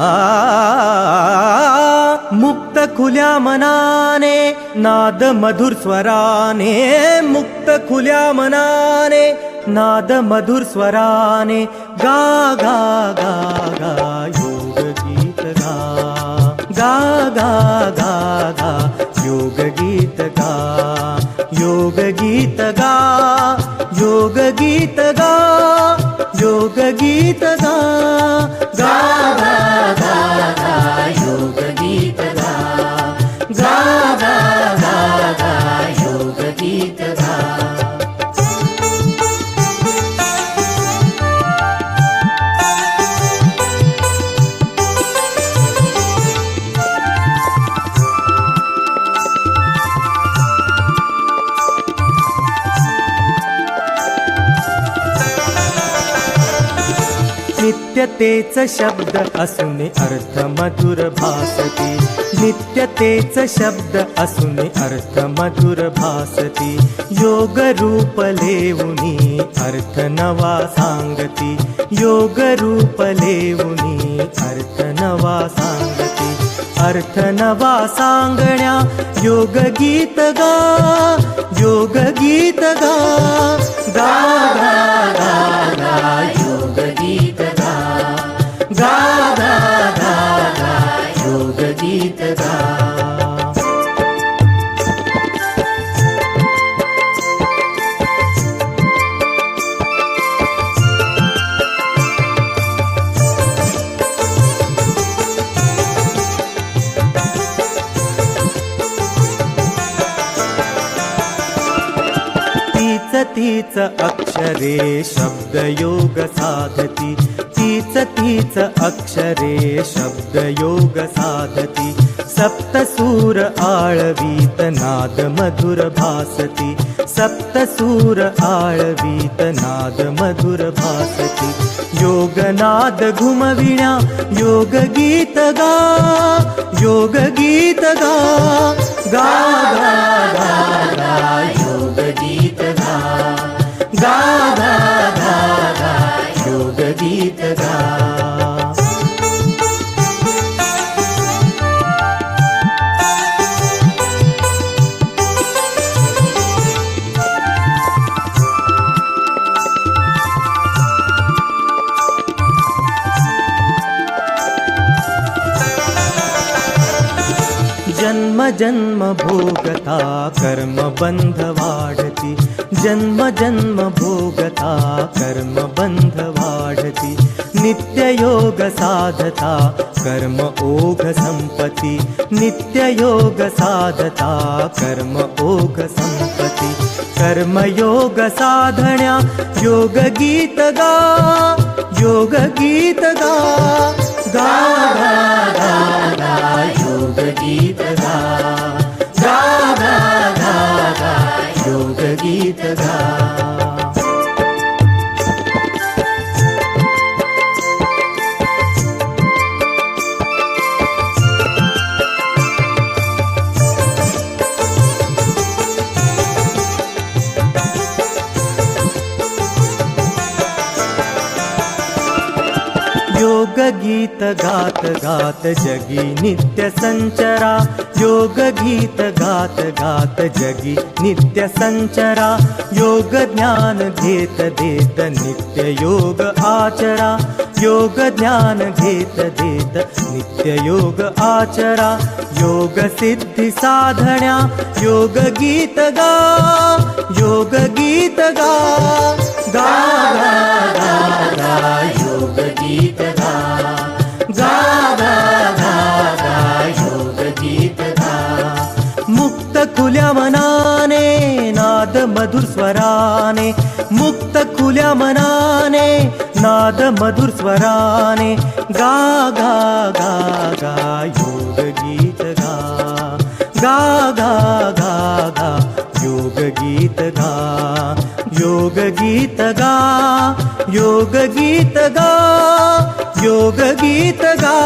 आ मुक्त खुल्या मनाने नाद मधुर स्वराने मुक्त खुल्या मनाने नाद मधुर स्वराने गा गा गा गा योग गीत गा गा गा गा गा योग गीत गा योग गीत गा नित्यतेच शब्द असून अर्थ मधुर भासती नित्यतेच शब्द असून अर्थ मधुर भासती. योग रूप लेऊनी अर्थ नवा सांगती. योग रूप लेऊनी अर्थ नवा सांगती. अर्थ नवा सांगण्या योग गीत गा. योग गीत गा गा. गीत गा. तीच तीच अक्षरे शब्दयोग साधती. तीच तीच अक्षरे शब्द योग साधती. सप्तसूर आळवीत नाद मधुर भासती. सप्तसूर आळवीत नाद मधुर भासती. योगनाद घुमविण्या योग गीत गा. योग गीत गा. गा जन्म भोगता कर्म कर्मबन्धवाढति जन्म जन्म भोगता कर्म कर्मबन्धवाढति नित्ययोग साधता कर्म ओघ सम्पति नित्ययोग साधता कर्म ओघ ओघसम्पत्ति कर्मयोगसाधया योगगीतदा योगगीतदा गा गा गा गा गा। योग गीत गा गा गा गा योग गीत गा योग गीत गात गात जगी नित्य संचरा योग गीत गात गात जगी नित्य संचरा योग ज्ञान घेत देत नित्य योग आचरा योग ज्ञान घेत देत नित्य योग आचरा योग सिद्धी साधण्या योग गीत गा योग गीत गा गा गा गा गा योग गीत गा गा गा गा गा योग गीत मुक्त खुल्या मनाने नाद मधुर स्वराने। मुक्त खुल्या मनाने नाद मधुर स्वराने। गा गा गा गा योग गीत गा गा गा गा गा योग गीत गा योग गीत गा योग गीत गा योग गीत गा.